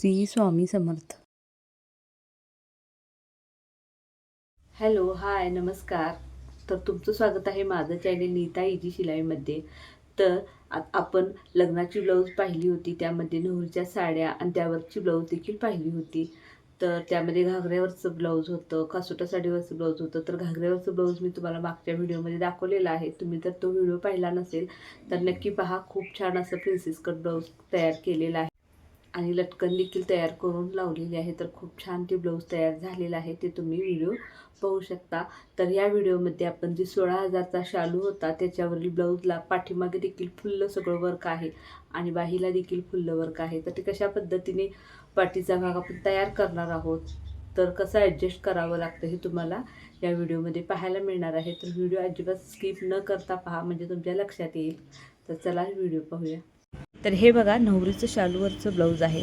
Shri Swami Samarth. Hello hi नमस्कार. तर तुमचं स्वागत आहे माझं चॅनल नीता इजी शिलाईमध्ये. तर आ- आपण लग्नाची ब्लाऊज पाहिली होती त्यामध्ये नवरीच्या साड्या आणि त्यावरची ब्लाऊज देखील पाहिली होती. तर त्यामध्ये घागऱ्यावरचं ब्लाऊज होतं कासोटा साडीवरचं ब्लाऊज होतं. तर घागऱ्यावरचं ब्लाऊज मी तुम्हाला मागच्या व्हिडिओमध्ये दाखवलेला आहे. तुम्ही जर तो व्हिडिओ पाहिला नसेल तर नक्की पहा खूप छान असं प्रिन्सेस कट ब्लाऊज तयार केलेला आहे. आणि लटकन देखील तयार करून लावलेली आहे. तर खूप छान ते ब्लाऊज तयार झालेला आहे. ते तुम्ही व्हिडिओ पाहू शकता. तर या व्हिडिओमध्ये आपण जी सोळा हजारचा शालू होता त्याच्यावरील ब्लाऊजला पाठीमागे देखील फुल्ल सगळं वर्क आहे. आणि बाहीला देखील फुल्ल वर्क आहे. तर ते कशा पद्धतीने पाठीचा भाग आपण तयार करणार आहोत? तर कसं ॲडजस्ट करावं लागतं हे तुम्हाला या व्हिडिओमध्ये पाहायला मिळणार आहे. तर व्हिडिओ अजिबात स्किप न करता पहा. म्हणजे तुमच्या लक्षात येईल. तर चला व्हिडिओ पाहूया. तर हे बघा नवरीचं शालूवरचं ब्लाऊज आहे.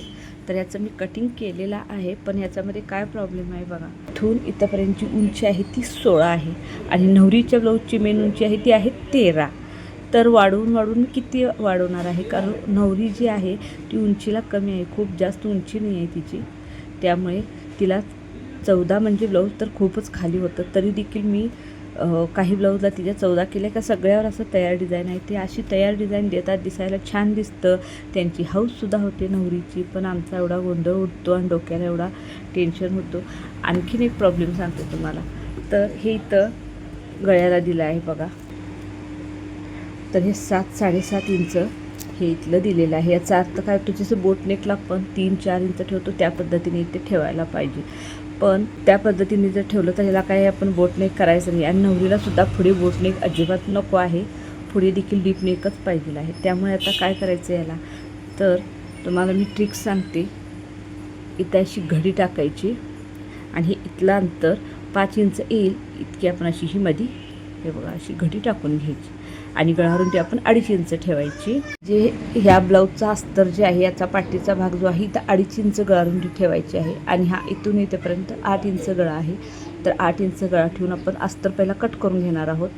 तर याचं मी कटिंग केलेलं आहे पण याच्यामध्ये काय प्रॉब्लेम आहे बघा. इथून इथंपर्यंतची उंची आहे ती सोळा आहे आणि नवरीच्या ब्लाऊजची मेन उंची आहे ती आहे तेरा. तर वाढवून वाढवून किती वाढवणार आहे? कारण नवरी जी आहे ती उंचीला कमी आहे खूप जास्त उंची नाही आहे तिची. त्यामुळे तिला चौदा म्हणजे ब्लाऊज तर खूपच खाली होतं. तरी देखील मी काही ब्लाऊजला तिच्या चौदा केल्या का सगळ्यावर असं तयार डिझाईन आहे. ते अशी तयार डिझाईन देतात दिसायला छान दिसतं. त्यांची हाऊससुद्धा होते नवरीची पण आमचा एवढा गोंधळ उठतो आणि डोक्याला एवढा टेन्शन होतो. आणखीन एक प्रॉब्लेम सांगते तुम्हाला. तर हे इथं गळ्याला दिलं आहे बघा. तर हे सात साडेसात इंच हे इथलं दिलेलं आहे. याचा अर्थ काय तो जसं बोटनेकला पण तीन चार इंच ठेवतो त्या पद्धतीने इथे ठेवायला पाहिजे. पण त्या पद्धतीने जर ठेवलं तर ह्याला काय आपण बोटनेक करायचं नाही. आणि नवरीला सुद्धा पुढे बोटनेक अजिबात नको आहे. पुढे देखील डीपनेकच पाहिजे आहे. त्यामुळे आता काय करायचं याला? तर तुम्हाला मी ट्रिक्स सांगते. इथं अशी घडी टाकायची. आणि हे इथलं अंतर पाच इंच येईल. इतकी आपण अशी ही मधी हे बघा अशी घडी टाकून घ्यायची. आणि गळावरून ती आपण अडीच इंच ठेवायची. जे ह्या ब्लाऊजचा अस्तर जे आहे याचा पाठीचा भाग जो आहे इथं अडीच इंच गळारुंडी ठेवायची आहे. आणि हा इथून इथेपर्यंत आठ इंच गळा आहे. तर आठ इंच गळा ठेवून आपण अस्तर पहिला कट करून घेणार आहोत.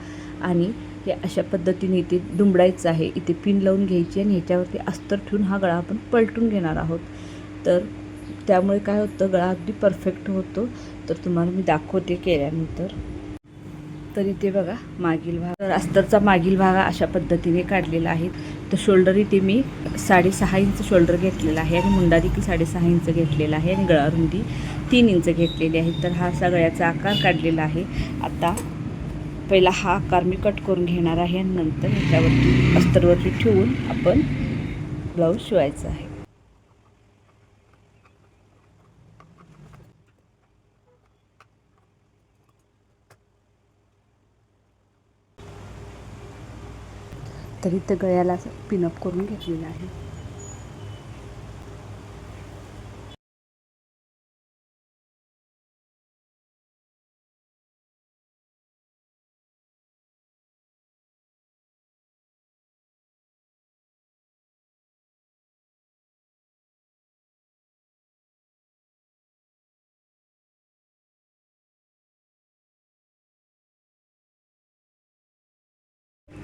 आणि हे अशा पद्धतीने इथे दुमडायचं आहे. इथे पिन लावून घ्यायची आणि ह्याच्यावरती अस्तर ठेवून हा गळा आपण पलटून घेणार आहोत. तर त्यामुळे काय होतं गळा अगदी परफेक्ट होतो. तर तुम्हाला मी दाखवते केल्यानंतर. तर इथे बघा मागील भाग. तर अस्तरचा मागील भाग अशा पद्धतीने काढलेला आहे. तर शोल्डर इथे मी साडेसहा इंच शोल्डर घेतलेला आहे आणि मुंडा देखील साडेसहा इंच घेतलेला आहे आणि गळारुंदी तीन इंच घेतलेली आहे. तर हा सगळ्याचा आकार काढलेला आहे. आता पहिला हा आकार मी कट करून घेणार आहे आणि नंतर ह्याच्यावरती अस्तरवरती ठेवून आपण ब्लाऊज शिवायचा आहे. तर इथं गळ्याला असं पिनअप करून घेतलेलं आहे.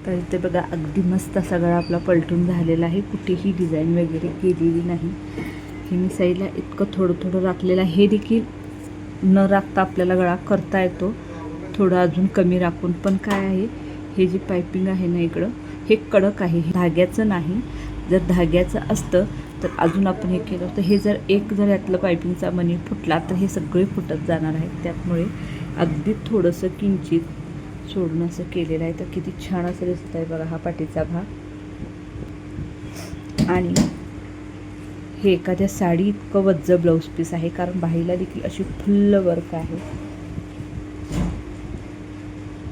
तर इथे बघा अगदी मस्त असा गळा आपला पलटून झालेला आहे. कुठेही डिझाईन वगैरे केलेली नाही. हे मी साईडला इतकं थोडं थोडं राखलेलं आहे. हे देखील न राखता आपल्याला गळा करता येतो. थोडं अजून कमी राखून. पण काय आहे हे जी पायपिंग आहे ना इकडं हे कडक आहे. हे धाग्याचं नाही. जर धाग्याचं असतं तर अजून आपण हे केलं तर हे जर एक जर यातलं पायपिंगचा मनी फुटला तर हे सगळे फुटत जाणार आहेत. त्यामुळे अगदी थोडंसं किंचित सोडून असं केलेलं आहे. तर किती छान असं दिसत आहे बघा हा पाठीचा भाग. आणि हे एखाद्या साडी इतकं वज्ज ब्लाऊज पीस आहे कारण बाहीला देखील अशी फुल्ल वर्क आहे.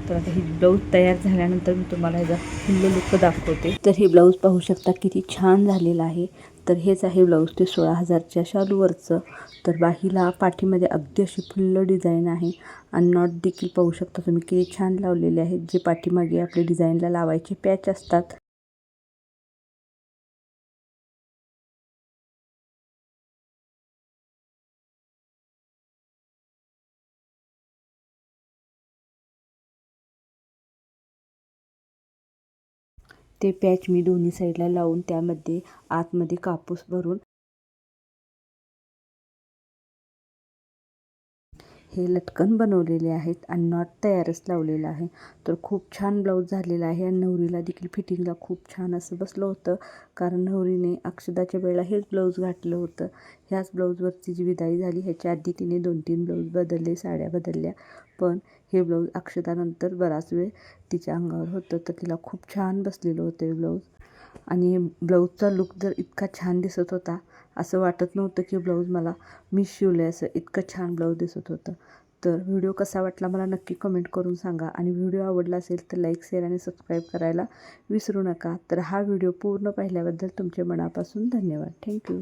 तर आता ही ब्लाऊज तयार झाल्यानंतर मी तुम्हाला ह्याचा फुल्ल लुक दाखवते. तर हे ब्लाऊज पाहू शकता किती छान झालेलं आहे. तर हेच आहे ब्लाऊज ते सोळा हजारच्या शालूवरचं. तर बाहीला पाठीमध्ये अगदी अशी फुल्ल डिझाईन आहे. आणि नॉट देखील पाहू शकता तुम्ही किती छान लावलेले आहेत. जे पाठीमागे आपले डिझाईनला लावायचे पॅच असतात. ते पॅच मी दोन्ही साईडला लावून त्यामध्ये आतमध्ये कापूस भरून हे लटकन बनवलेले आहेत आणि नॉट तयारच लावलेलं आहे. तर खूप छान ब्लाऊज झालेला आहे आणि नवरीला देखील फिटिंगला खूप छान असं बसलं होतं. कारण नवरीने अक्षदाच्या वेळेला हेच ब्लाऊज घातलं होतं. ह्याच ब्लाऊजवरची जी विदाई झाली ह्याच्या आधी तिने दोन तीन ब्लाऊज बदलले साड्या बदलल्या. पण हे ब्लाऊज अक्षदानंतर बराच वेळ तिच्या अंगावर होतं. तर तिला खूप छान बसलेलं होतं हे ब्लाऊज आणि ब्लाऊजचा लुक जर इतका छान दिसत होता असं वाटत नव्हतं की ब्लाऊज मला मी शिवलं आहे असं इतकं छान ब्लाऊज दिसत होतं. तर व्हिडिओ कसा वाटला मला नक्की कमेंट करून सांगा. आणि व्हिडिओ आवडला असेल तर लाईक शेअर आणि सबस्क्राईब करायला विसरू नका. तर हा व्हिडिओ पूर्ण पाहिल्याबद्दल तुमचे मनापासून धन्यवाद. थँक्यू